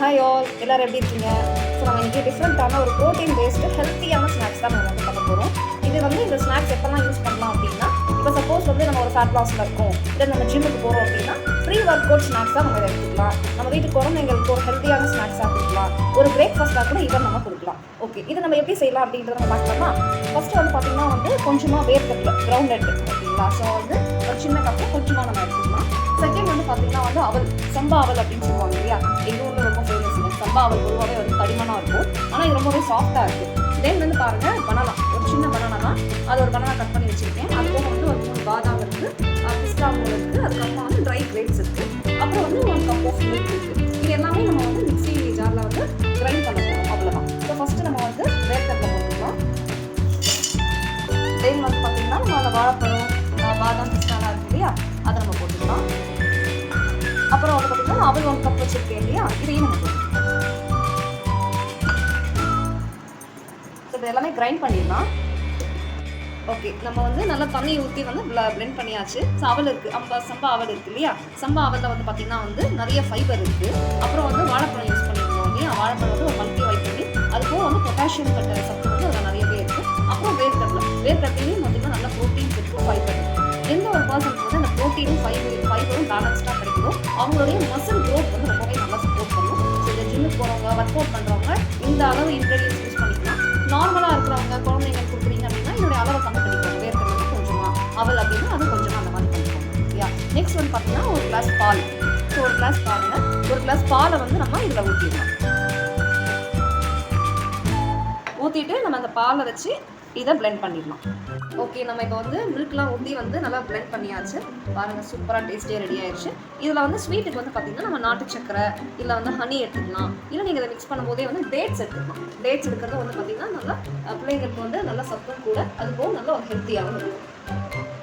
Hi all எல்லோரும் எப்படி இருக்கீங்க? ஸோ நம்ம இன்றைக்கி டிஃப்ரெண்ட்டான ஒரு ப்ரோட்டீன் பேஸ்டு ஹெல்த்தியான ஸ்நாக்ஸ் தான் நம்ம வந்து பண்ண போகிறோம் இது வந்து இந்த ஸ்நாக்ஸ் எப்போல்லாம் யூஸ் பண்ணலாம் அப்படின்னா இப்போ சப்போஸ் வந்து நம்ம ஒரு ஃபேட் லாஸில் இருக்கோம். இல்லை நம்ம ஜிம்முக்கு போகிறோம் அப்படின்னா ப்ரீ ஒர்க் அவுட் தான் நம்ம எடுத்துக்கலாம். நம்ம வீட்டு குழந்தைங்களுக்கு ஒரு ஹெல்த்தியான ஸ்நாக்ஸாக கொடுக்கலாம். ஒரு பிரேக்ஃபாஸ்ட்டாக கூட இதை நம்ம கொடுக்கலாம். ஓகே இதை நம்ம எப்படி செய்யலாம் அப்படின்றத நம்ம பார்க்கலாமா. ஃபஸ்ட்டு வந்து பார்த்திங்கன்னா வந்து கொஞ்சமாக வேர்க்கடலை கிரவுண்ட் நட் ஓகேங்களா ஸோ வந்து ஒரு சின்ன கப்பு கொஞ்சமாக நம்ம எடுத்துக்கலாம். செகண்ட் வந்து பார்த்தீங்கன்னா வந்து அவல் சம்பா அவல் அப்படின்னு சொல்லுவாங்க இல்லையா? எங்கள் ஊரில் ரொம்ப சம்பா அவல் பொதுவாகவே வந்து கடிமனாக இருக்கும். ஆனால் இது ரொம்பவே சாஃப்டாக இருக்குது தென் வந்து பாருங்கள் பனானா ஒரு சின்ன பனானா தான். அது ஒரு பனானா கட் பண்ணி வச்சுருக்கேன். அது போக வந்து ஒரு மூணு பாதாம் இருக்குது பிஸ்தா மூணு இருக்குது அதுக்கப்புறம் வந்து ட்ரை கிரேப்ஸ் இருக்குது அப்புறம் வந்து ஒரு கப் ஆஃப் மில்க் இருக்குது இது எல்லாமே நம்ம வந்து மிக்ஸி ஜாரில் வந்து கிரைண்ட் பண்ண போகிறோம் அவ்வளோதான் ஸோ ஃபஸ்ட்டு நம்ம வந்து வேர்க்கடலை போட்டுக்கலாம். தென் வந்து பார்த்தீங்கன்னா நம்ம அந்த வாழைப்பழம் பாதாம் பிஸ்தாலாம் இருக்கு இல்லையா? அதை நம்ம போட்டுக்கலாம். அப்புறம் வந்து பார்த்தீங்கன்னா அவள் ஒன் கப் வச்சுருக்கேன் இல்லையா? இதையும் நம்ம போட்டுக்கலாம். ஸோ இது எல்லாமே கிரைண்ட் பண்ணிடலாம். ஓகே நம்ம வந்து நல்லா தண்ணி ஊற்றி வந்து பிளெண்ட் பண்ணியாச்சு. ஸோ அவல் இருக்குது அம்ப சம்பா அவல் இருக்குது இல்லையா? சம்பா அவலில் வந்து பார்த்திங்கன்னா வந்து நிறைய ஃபைபர் இருக்குது அப்புறம் வந்து வாழைப்பழம் யூஸ் பண்ணியிருக்கோம் இல்லையா? வாழைப்பழம் வந்து ஒரு மல்டி வைட்டமின் அது போக வந்து பொட்டாசியம் கட்ட சத்து வந்து அதில் நிறையவே இருக்குது அப்புறம் வேர்க்கடலை. வேர்க்கடலையும் பார்த்திங்கன்னா நல்ல ப்ரோட்டீன்ஸ் இருக்குது ஃபைபர் எந்த ஒரு பர்சனுக்கு வந்து அந்த ப்ரோட்டீனும் ஃபைபர் ஃபைபரும் பேலன்ஸ்டாக கிடைக்கும் அவங்களுடைய மசில் க்ரோத் வந்து ரொம்பவே நல்லா சப்போர்ட் பண்ணும். ஸோ இந்த ஜிம்முக்கு போகிறவங்க ஒர்க் அவுட் பண்ணுறவங்க இந்த அளவு இன்க்ரீடியன்ஸ் அவள் அப்படின்னா அது கொஞ்சமாக அந்த மாதிரி பண்ணிக்கோங்க. சரியா? நெக்ஸ்ட் வந்து பார்த்தீங்கன்னா ஒரு கிளாஸ் பால். ஸோ ஒரு கிளாஸ் பாலில் ஒரு கிளாஸ் பாலை வந்து நம்ம இதில் ஊற்றிடலாம் ஊற்றிட்டு நம்ம அந்த பாலை வச்சு இதை பிளெண்ட் பண்ணிடலாம். ஓகே நம்ம இப்போ வந்து மில்க்லாம் ஊற்றி வந்து நல்லா பிளெண்ட் பண்ணியாச்சு. பாருங்கள் சூப்பராக டேஸ்டியாக ரெடி ஆயிடுச்சு. இதில் வந்து ஸ்வீட்டுக்கு வந்து பார்த்திங்கன்னா நம்ம நாட்டு சக்கரை இல்லை வந்து ஹனி எடுத்துக்கலாம். இல்லை நீங்கள் இதை மிக்ஸ் பண்ணும்போதே வந்து டேட்ஸ் எடுத்துக்கலாம். டேட்ஸ் எடுக்கிறது வந்து பார்த்திங்கன்னா நல்லா பிள்ளைங்களுக்கு வந்து நல்லா சத்தும் கூட அது போக நல்லா ஒரு ஹெல்த்தியாகவும் இருக்கும்.